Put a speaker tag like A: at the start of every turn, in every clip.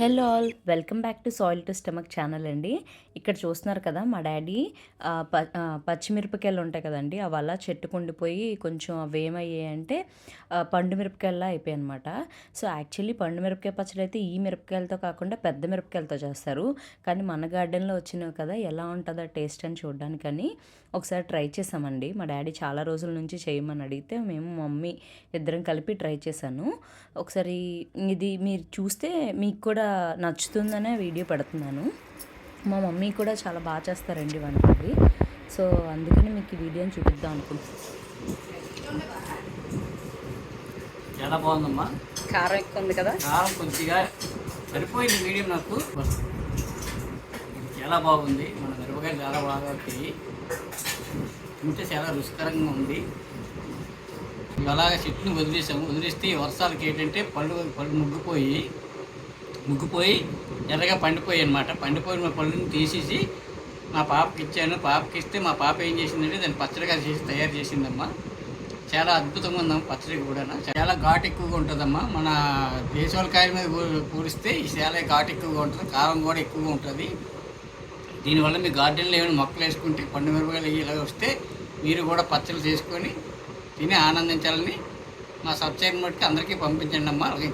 A: Hello all welcome back to soil to stomach channel అండి. ఇక్కడ చూస్తున్నారు కదా మా డాడీ ప పచ్చిమిరపకాయలు ఉంటాయి కదండి అవి అలా చెట్టుకుండిపోయి కొంచెం అవి ఏమయ్యాయంటే పండు మిరపకాయలా అయిపోయాయి అనమాట సో యాక్చువల్లీ పండు మిరపకాయ పచ్చడి అయితే ఈ మిరపకాయలతో కాకుండా పెద్ద మిరపకాయలతో చేస్తారు. కానీ మన గార్డెన్లో వచ్చినవి కదా ఎలా ఉంటుందో టేస్ట్ అని చూడడానికని ఒకసారి ట్రై చేసామండి. మా డాడీ చాలా రోజుల నుంచి చేయమని అడిగితే మేము మమ్మీ ఇద్దరం కలిపి ట్రై చేశాను. ఒకసారి ఇది మీరు చూస్తే మీకు కూడా నచ్చుతుందనే వీడియో పెడుతున్నాను. మా మమ్మీ కూడా చాలా బాగా చేస్తారండి వంటది సో అందుకని మీకు ఈ వీడియోని చూపిద్దాం అనుకుంటున్నాను.
B: చాలా బాగుందమ్మా.
A: కారం ఎక్కువ ఉంది కదా?
B: కారం కొద్దిగా సరిపోయింది మీడియం నాకు. చాలా బాగుంది. మన మిరపకాయలు చాలా బాగా వచ్చాయి. తింటే చాలా రుచికరంగా ఉంది. ఇవి అలాగే చెట్టుని వదిలేసాము. వదిలేస్తే వర్షాలకి ఏంటంటే పళ్ళు పళ్ళు ముగ్గిపోయి ముగ్గిపోయి ఎర్రగా పండిపోయాయి అనమాట పండిపోయిన పళ్ళుని తీసేసి మా పాపకి ఇచ్చాను. పాపకి ఇస్తే మా పాప ఏం చేసిందంటే దాన్ని పచ్చడిగా చేసి తయారు చేసిందమ్మా. చాలా అద్భుతంగా ఉందమ్మా పచ్చడి కూడా చాలా ఘాటు ఎక్కువగా ఉంటుందమ్మా. మన దేశవాళకాయల మీద పూరిస్తే ఈ చాలా ఘాటు ఎక్కువగా ఉంటుంది. కారం కూడా ఎక్కువగా ఉంటుంది. దీనివల్ల మీ గార్డెన్లో ఏమైనా మొక్కలు వేసుకుంటే పండు మిరపకాయలు ఇలా వస్తే మీరు కూడా పచ్చళ్ళు చేసుకొని తిని ఆనందించాలని మా సబ్స్క్రైబ్ మట్టుకు అందరికీ పంపించండి అమ్మా అలాగే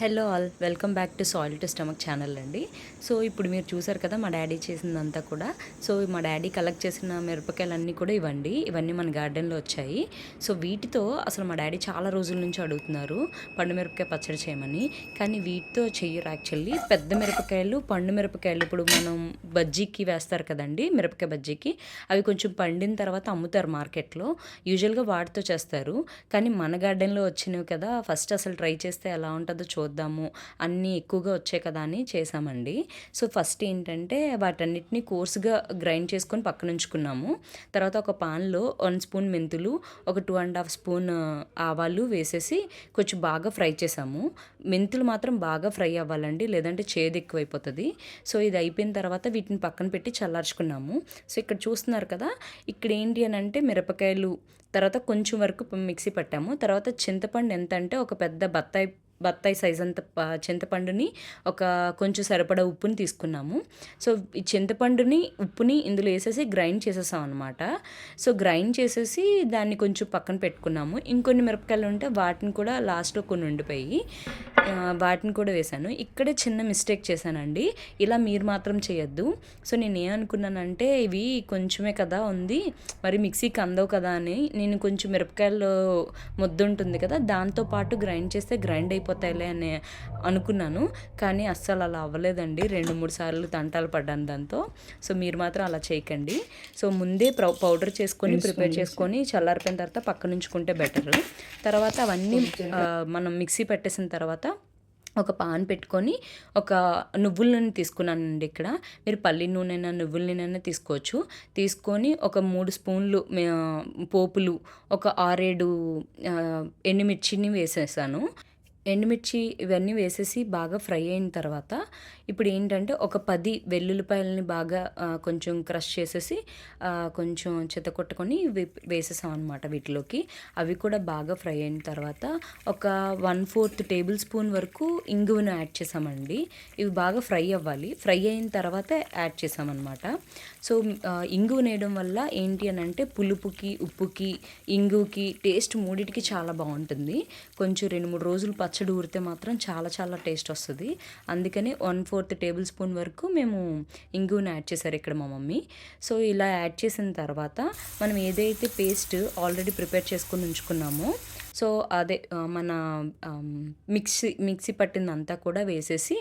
A: hello all welcome back to soil to stomach channel అండి. సో ఇప్పుడు మీరు చూసారు కదా మా డాడీ చేసిందంతా కూడా. సో మా డాడీ కలెక్ట్ చేసిన మిరపకాయలన్నీ కూడా ఇవ్వండి ఇవన్నీ మన గార్డెన్లో వచ్చాయి. సో వీటితో అసలు మా డాడీ చాలా రోజుల నుంచి అడుగుతున్నారు పండు మిరపకాయ పచ్చడి చేయమని. కానీ వీటితో చెయ్యరు యాక్చువల్లీ. పెద్ద మిరపకాయలు పండు మిరపకాయలు ఇప్పుడు మనం బజ్జీకి వేస్తారు కదండి మిరపకాయ బజ్జీకి. అవి కొంచెం పండిన తర్వాత అమ్ముతారు మార్కెట్లో. యూజువల్గా వాటితో చేస్తారు. కానీ మన గార్డెన్లో వచ్చినవి కదా ఫస్ట్ అసలు ట్రై చేస్తే ఎలా ఉంటుందో చూద్దాము. అన్నీ ఎక్కువగా వచ్చాయి కదా అని చేసామండి సో ఫస్ట్ ఏంటంటే వాటన్నిటిని కోర్సుగా గ్రైండ్ చేసుకొని పక్కన ఉంచుకున్నాము. తర్వాత ఒక పాన్లో వన్ స్పూన్ మెంతులు ఒక టూ అండ్ హాఫ్ స్పూన్ ఆవాలు వేసేసి కొంచెం బాగా ఫ్రై చేసాము మెంతులు మాత్రం బాగా ఫ్రై అవ్వాలండి లేదంటే చేదు ఎక్కువైపోతుంది. సో ఇది అయిపోయిన తర్వాత వీటిని పక్కన పెట్టి చల్లార్చుకున్నాము. సో ఇక్కడ చూస్తున్నారు కదా ఇక్కడ ఏంటి అని అంటే మిరపకాయలు తర్వాత కొంచెం వరకు మిక్సీ పట్టాము. తర్వాత చింతపండు ఎంత అంటే ఒక పెద్ద బత్తాయి బత్తాయి సైజ్ అంత చింతపండుని ఒక కొంచెం సరిపడా ఉప్పుని తీసుకున్నాము. సో ఈ చింతపండుని ఉప్పుని ఇందులో వేసేసి గ్రైండ్ చేసేసాం అనమాట సో గ్రైండ్ చేసేసి దాన్ని కొంచెం పక్కన పెట్టుకున్నాము. ఇంకొన్ని మిరపకాయలు ఉంటే వాటిని కూడా లాస్ట్లో కొన్ని ఉండిపోయి వాటిని కూడా వేశాను. ఇక్కడే చిన్న మిస్టేక్ చేశానండి. ఇలా మీరు మాత్రం చేయొద్దు. సో నేను ఏమనుకున్నానంటే ఇవి కొంచెమే కదా ఉంది. మరి మిక్సీకి అందవు కదా అని. నేను కొంచెం మిరపకాయలు ముద్ద ఉంటుంది కదా దాంతో పాటు గ్రైండ్ చేస్తే గ్రైండ్ అయిపోతాయిలే అని అనుకున్నాను. కానీ అస్సలు అలా అవ్వలేదండి. రెండు మూడు సార్లు తంటాలు పడ్డాను దాంతో. సో మీరు మాత్రం అలా చేయకండి. సో ముందే పౌడర్ చేసుకొని ప్రిపేర్ చేసుకొని చల్లారిపోయిన తర్వాత పక్కన ఉంచుకుంటే బెటర్. తర్వాత అవన్నీ మనం మిక్సీ పెట్టేసిన తర్వాత ఒక పాన్ పెట్టుకొని ఒక నువ్వుల నూనె తీసుకున్నానండి ఇక్కడ. మీరు పల్లి నూనెనా నువ్వుల నూనెనా తీసుకోవచ్చు. తీసుకొని ఒక మూడు స్పూన్లు పోపులు ఒక ఆరేడు ఎండుమిర్చిని వేసేసాను. ఎండుమిర్చి ఇవన్నీ వేసేసి బాగా ఫ్రై అయిన తర్వాత ఇప్పుడు ఏంటంటే ఒక పది వెల్లుల్లిపాయలని బాగా కొంచెం క్రష్ చేసేసి కొంచెం చెత్త కొట్టుకొని వేసేసాం అనమాట వీటిలోకి. అవి కూడా బాగా ఫ్రై అయిన తర్వాత ఒక వన్ ఫోర్త్ టేబుల్ స్పూన్ వరకు ఇంగువను యాడ్ చేసామండి. ఇవి బాగా ఫ్రై అవ్వాలి. ఫ్రై అయిన తర్వాత యాడ్ చేసామన్నమాట. సో ఇంగువ నేయడం వల్ల ఏంటి అని అంటే పులుపుకి ఉప్పుకి ఇంగుకి టేస్ట్ మూడింటికి చాలా బాగుంటుంది. కొంచెం రెండు మూడు రోజులు పచ్చ పచ్చడి ఊరితే మాత్రం చాలా చాలా టేస్ట్ వస్తుంది. అందుకని వన్ ఫోర్త్ టేబుల్ స్పూన్ వరకు మేము ఇంగువను యాడ్ చేశారు ఇక్కడ మా మమ్మీ. సో ఇలా యాడ్ చేసిన తర్వాత మనం ఏదైతే పేస్ట్ ఆల్రెడీ ప్రిపేర్ చేసుకుని ఉంచుకున్నామో సో అదే మన మిక్సీ మిక్సీ పట్టిందంతా కూడా వేసేసి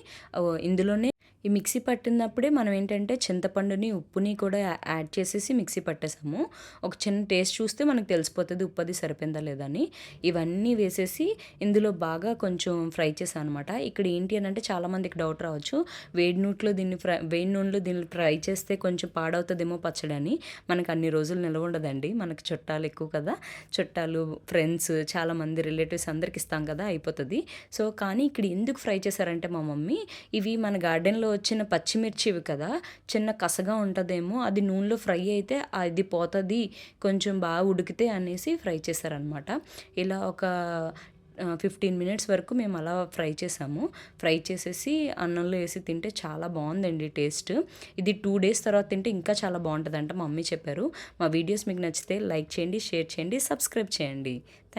A: ఇందులోనే ఈ మిక్సీ పట్టినప్పుడే మనం ఏంటంటే చింతపండుని ఉప్పుని కూడా యాడ్ చేసేసి మిక్సీ పట్టేసాము. ఒక చిన్న టేస్ట్ చూస్తే మనకు తెలిసిపోతుంది ఉప్పు అది సరిపోయిందా లేదా అని. ఇవన్నీ వేసేసి ఇందులో బాగా కొంచెం ఫ్రై చేశానమాట. అనమాట ఇక్కడ ఏంటి అని అంటే చాలామందికి డౌట్ రావచ్చు. వేడి నూట్లో దీన్ని ఫ్రై వేడి నూనెలో దీన్ని ఫ్రై చేస్తే కొంచెం పాడవుతుందేమో పచ్చడి అని. మనకు అన్ని రోజులు నిల్వ ఉండదండి. మనకు చుట్టాలు ఎక్కువ కదా. చుట్టాలు ఫ్రెండ్స్ చాలామంది రిలేటివ్స్ అందరికి ఇస్తాం కదా అయిపోతుంది. సో కానీ ఇక్కడ ఎందుకు ఫ్రై చేశారంటే మా మమ్మీ ఇవి మన గార్డెన్లో వచ్చిన పచ్చిమిర్చి ఇవి కదా చిన్న కసగా ఉంటుందేమో అది నూనెలో ఫ్రై అయితే అది పోతుంది కొంచెం బాగా ఉడికితే అనేసి ఫ్రై చేశారనమాట ఇలా ఒక ఫిఫ్టీన్ మినిట్స్ వరకు మేము అలా ఫ్రై చేసాము ఫ్రై చేసేసి అన్నంలో వేసి తింటే చాలా బాగుందండి టేస్ట్. ఇది టూ డేస్ తర్వాత తింటే ఇంకా చాలా బాగుంటుందంట మా మమ్మీ చెప్పారు. మా వీడియోస్ మీకు నచ్చితే లైక్ చేయండి షేర్ చేయండి సబ్స్క్రైబ్ చేయండి. థ్యాంక్